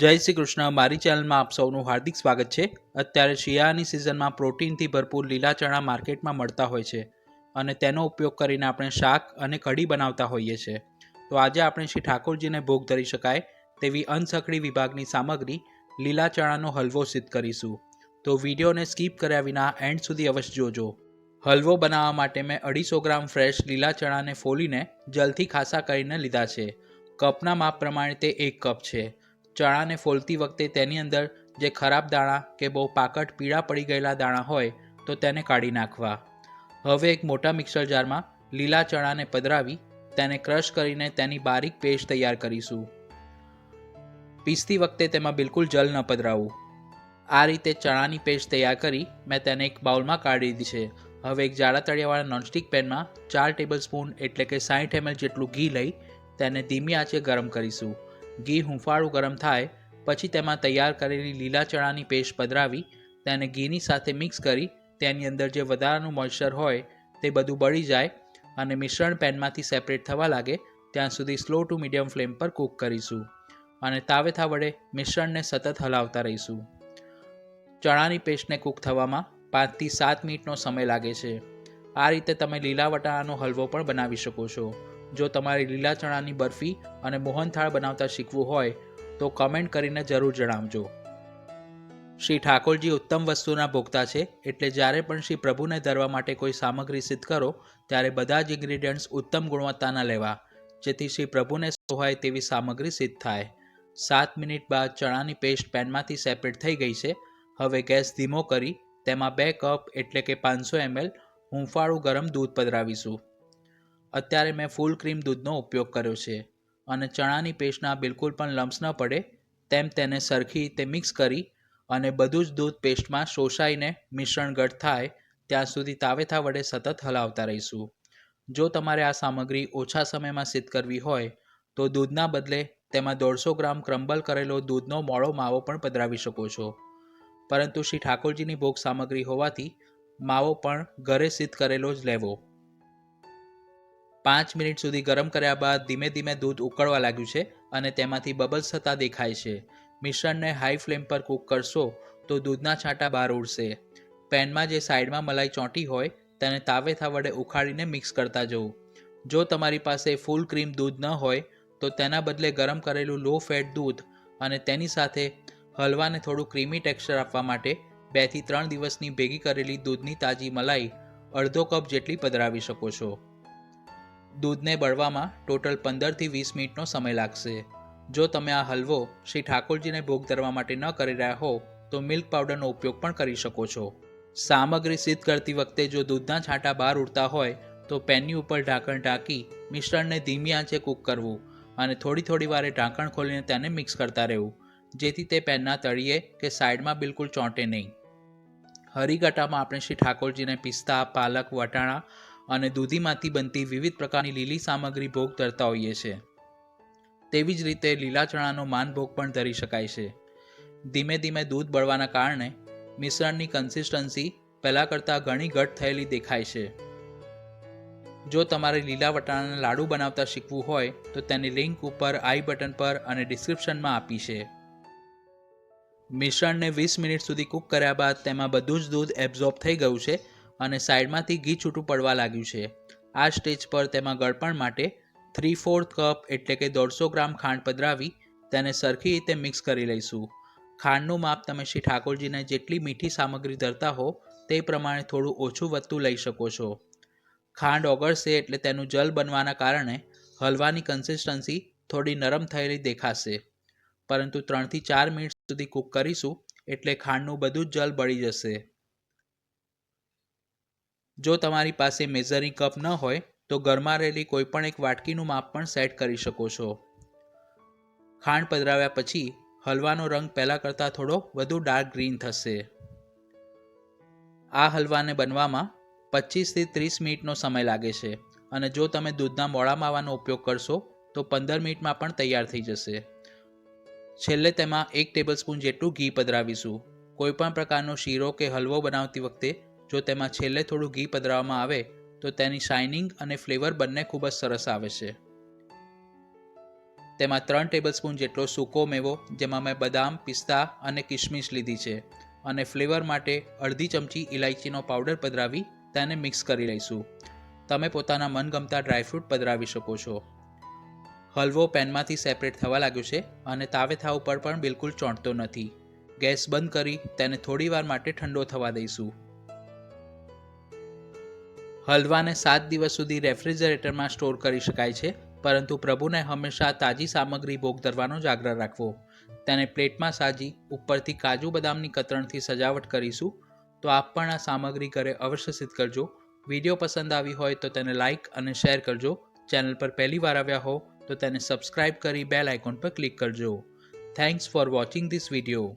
જય શ્રી કૃષ્ણ. મારી ચેનલમાં આપ સૌનું હાર્દિક સ્વાગત છે. અત્યારે શિયાળાની સિઝનમાં પ્રોટીનથી ભરપૂર લીલા ચણા માર્કેટમાં મળતા હોય છે અને તેનો ઉપયોગ કરીને આપણે શાક અને કઢી બનાવતા હોઈએ છીએ. તો આજે આપણે શ્રી ઠાકોરજીને ભોગ ધરી શકાય તેવી અનસખડી વિભાગની સામગ્રી લીલા ચણાનો હલવો સિદ્ધ કરીશું. તો વિડીયોને સ્કીપ કર્યા વિના એન્ડ સુધી અવશ્ય જોજો. હલવો બનાવવા માટે મેં અઢીસો ગ્રામ ફ્રેશ લીલા ચણાને ફોલીને જલથી ખાસા કરીને લીધા છે. કપના માપ પ્રમાણે તે એક કપ છે. ચણાને ફોલતી વખતે તેની અંદર જે ખરાબ દાણા કે બહુ પાકટ પીળા પડી ગયેલા દાણા હોય, તો તેને કાઢી નાખવા. હવે એક મોટા મિક્સર જારમાં લીલા ચણાને પધરાવી તેને ક્રશ કરીને તેની બારીક પેસ્ટ તૈયાર કરીશું. પીસતી વખતે તેમાં બિલકુલ જલ ન પધરાવવું આ રીતે ચણાની પેસ્ટ તૈયાર કરી મેં તેને એક બાઉલમાં કાઢી દીધી છે. હવે એક જાડા તળિયાવાળા નોનસ્ટિક પેનમાં ચાર ટેબલ સ્પૂન એટલે કે સાઠ એમએલ જેટલું ઘી લઈ તેને ધીમી આંચે ગરમ કરીશું. ઘી હુંફાળું ગરમ થાય, પછી તેમાં તૈયાર કરેલી લીલા ચણાની પેસ્ટ પધરાવી, તેને ઘીની સાથે મિક્સ કરી, તેની અંદર જે વધારાનું મોઇશ્ચર હોય તે બધું બળી જાય અને મિશ્રણ પેનમાંથી સેપરેટ થવા લાગે, ત્યાં સુધી સ્લો ટુ મીડિયમ ફ્લેમ પર કૂક કરીશું. અને તાવેથા વડે મિશ્રણને સતત હલાવતા રહીશું. ચણાની પેસ્ટને કૂક થવામાં પાંચથી સાત મિનિટનો સમય લાગે છે. આ રીતે તમે લીલા વટાણાનો હલવો પણ બનાવી શકો છો. જો તમારે લીલા ચણાની બરફી અને મોહનથાળ બનાવતા શીખવું હોય, તો કમેન્ટ કરીને જરૂર જણાવજો. શ્રી ઠાકોરજી ઉત્તમ વસ્તુના ભોગતા છે, એટલે જ્યારે પણ શ્રી પ્રભુને ધરવા માટે કોઈ સામગ્રી સિદ્ધ કરો, ત્યારે બધા જ ઇન્ગ્રીડિયન્ટ્સ ઉત્તમ ગુણવત્તાના લેવા, જેથી શ્રી પ્રભુને સોહાય તેવી સામગ્રી સિદ્ધ થાય. સાત મિનિટ બાદ ચણાની પેસ્ટ પેનમાંથી સેપરેટ થઈ ગઈ છે. હવે ગેસ ધીમો કરી, તેમાં બે કપ એટલે કે પાંચસો એમએલ હૂંફાળું ગરમ દૂધ પધરાવીશું. અત્યારે મેં ફૂલ ક્રીમ દૂધનો ઉપયોગ કર્યો છે અને ચણાની પેસ્ટના બિલકુલ પણ લમ્સ ન પડે, તેમ તેને સરખી રીતે મિક્સ કરી અને બધું જ દૂધ પેસ્ટમાં શોષાઈને મિશ્રણ ઘટ થાય, ત્યાં સુધી તાવેથા વડે સતત હલાવતા રહીશું. જો તમારે આ સામગ્રી ઓછા સમયમાં સિદ્ધ કરવી હોય, તો દૂધના બદલે તેમાં દોઢસો ગ્રામ ક્રમ્બલ કરેલો દૂધનો મોળો માવો પણ પધરાવી શકો છો. પરંતુ શ્રી ઠાકોરજીની ભોગ સામગ્રી હોવાથી, માવો પણ ઘરે સિદ્ધ કરેલો જ લેવો. પાંચ મિનિટ સુધી ગરમ કર્યા બાદ ધીમે ધીમે દૂધ ઉકળવા લાગ્યું છે અને તેમાંથી બબલ્સ થતા દેખાય છે. મિશ્રણને હાઈ ફ્લેમ પર કૂક કરશો તો દૂધના છાંટા બહાર ઉડશે. પેનમાં જે સાઈડમાં મલાઈ ચોંટી હોય તેને તાવેથા વડે ઉખાડીને મિક્સ કરતા જવું. જો તમારી પાસે ફૂલ ક્રીમ દૂધ ન હોય તો તેના બદલે ગરમ કરેલું લો ફેટ દૂધ અને તેની સાથે હલવાને થોડું ક્રીમી ટેક્સચર આપવા માટે બેથી ત્રણ દિવસની ભેગી કરેલી દૂધની તાજી મલાઈ અડધો કપ જેટલી પધરાવી શકો છો. દૂધને બળવામાં ટોટલ પંદરથી વીસ મિનિટનો સમય લાગશે. જો તમે આ હલવો શ્રી ઠાકોરજીને ભોગ ધરવા માટે ન કરી રહ્યા હો, તો મિલ્ક પાવડરનો ઉપયોગ પણ કરી શકો છો. સામગ્રી સિદ્ધ કરતી વખતે જો દૂધના છાંટા બહાર ઉડતા હોય, તો પેનની ઉપર ઢાંકણ ઢાંકી મિશ્રણને ધીમી આંચે કૂક કરવું અને થોડી થોડી વારે ઢાંકણ ખોલીને તેને મિક્સ કરતા રહેવું, જેથી તે પેનના તળિયે કે સાઈડમાં બિલકુલ ચોંટે નહીં. હરિગટામાં આપણે શ્રી ઠાકોરજીને પિસ્તા, પાલક, વટાણા અને દૂધીમાંથી બનતી વિવિધ પ્રકારની લીલી સામગ્રી ભોગ ધરતા હોઈએ છીએ તેવી જ રીતે લીલા ચણાનો માનભોગ પણ ધરી શકાય છે. ધીમે ધીમે દૂધ બળવાના કારણે મિશ્રણની કન્સિસ્ટન્સી પહેલાં કરતાં ઘણી ઘટ થયેલી દેખાય છે. જો તમારે લીલા વટાણાના લાડુ બનાવતા શીખવું હોય, તો તેની લિંક ઉપર આઈ બટન પર અને ડિસ્ક્રિપ્શનમાં આપી છે. મિશ્રણને વીસ મિનિટ સુધી કૂક કર્યા બાદ તેમાં બધું જ દૂધ એબ્ઝોર્બ થઈ ગયું છે અને સાઈડમાંથી ઘી છૂટું પડવા લાગ્યું છે. આ સ્ટેજ પર તેમાં ગળપણ માટે થ્રી ફોર્થ કપ એટલે કે દોઢસો ગ્રામ ખાંડ પધરાવી તેને સરખી રીતે મિક્સ કરી લઈશું. ખાંડનું માપ તમે શ્રી ઠાકોરજીને જેટલી મીઠી સામગ્રી ધરતા હો તે પ્રમાણે થોડું ઓછું વધતું લઈ શકો છો. ખાંડ ઓગળશે એટલે તેનું જલ બનવાના કારણે હલવાની કન્સિસ્ટન્સી થોડી નરમ થયેલી દેખાશે. પરંતુ ત્રણથી ચાર મિનિટ સુધી કૂક કરીશું એટલે ખાંડનું બધું જ જલ બળી જશે. જો તમારી પાસે મેઝરિંગ કપ ન હોય, તો ઘરમાં રહેલી કોઈપણ એક વાટકીનું માપ પણ સેટ કરી શકો છો. ખાંડ પધરાવ્યા પછી, હલવાનો રંગ પહેલાં કરતાં થોડો વધુ ડાર્ક ગ્રીન થશે. આ હલવાને બનવામાં પચીસથી ત્રીસ મિનિટનો સમય લાગે છે અને જો તમે દૂધના મોળા માવાનો ઉપયોગ કરશો, તો પંદર મિનિટમાં પણ તૈયાર થઈ જશે. છેલ્લે તેમાં એક ટેબલસ્પૂન જેટલું ઘી પધરાવીશું. કોઈપણ પ્રકારનો શીરો કે હલવો બનાવતી વખતે જો તેમાં છેલ્લે થોડું ઘી પધરાવવામાં આવે, તો તેની શાઇનિંગ અને ફ્લેવર બંને ખૂબ જ સરસ આવે છે. તેમાં ત્રણ ટેબલસ્પૂન જેટલો સૂકો મેવો, જેમાં મેં બદામ, પિસ્તા અને કિશમિશ લીધી છે. અને ફ્લેવર માટે અડધી ચમચી ઇલાયચીનો પાવડર પધરાવી તેને મિક્સ કરી લઈશું. તમે પોતાના મનગમતા ડ્રાયફ્રૂટ પધરાવી શકો છો. હલવો પેનમાંથી સેપરેટ થવા લાગ્યો છે અને તાવેથા ઉપર પણ બિલકુલ ચોંટતો નથી. ગેસ બંધ કરી તેને થોડીવાર માટે ઠંડો થવા દઈશું. હલવાને સાત દિવસ સુધી રેફ્રિજરેટરમાં સ્ટોર કરી શકાય છે, પરંતુ પ્રભુને હંમેશા તાજી સામગ્રી ભોગ ધરવાનો જ આગ્રહ રાખવો. તેને પ્લેટમાં સાજી ઉપરથી કાજુ બદામની કતરણથી સજાવટ કરીશું. તો આપ પણ આ સામગ્રી ઘરે અવશ્ય સિદ્ધ કરજો. વીડિયો પસંદ આવી હોય તો તેને લાઇક અને શેર કરજો. ચેનલ પર પહેલી વાર આવ્યા હો તો તેને સબસ્ક્રાઇબ કરી બેલ આઇકોન પર ક્લિક કરજો. Thanks for watching this video.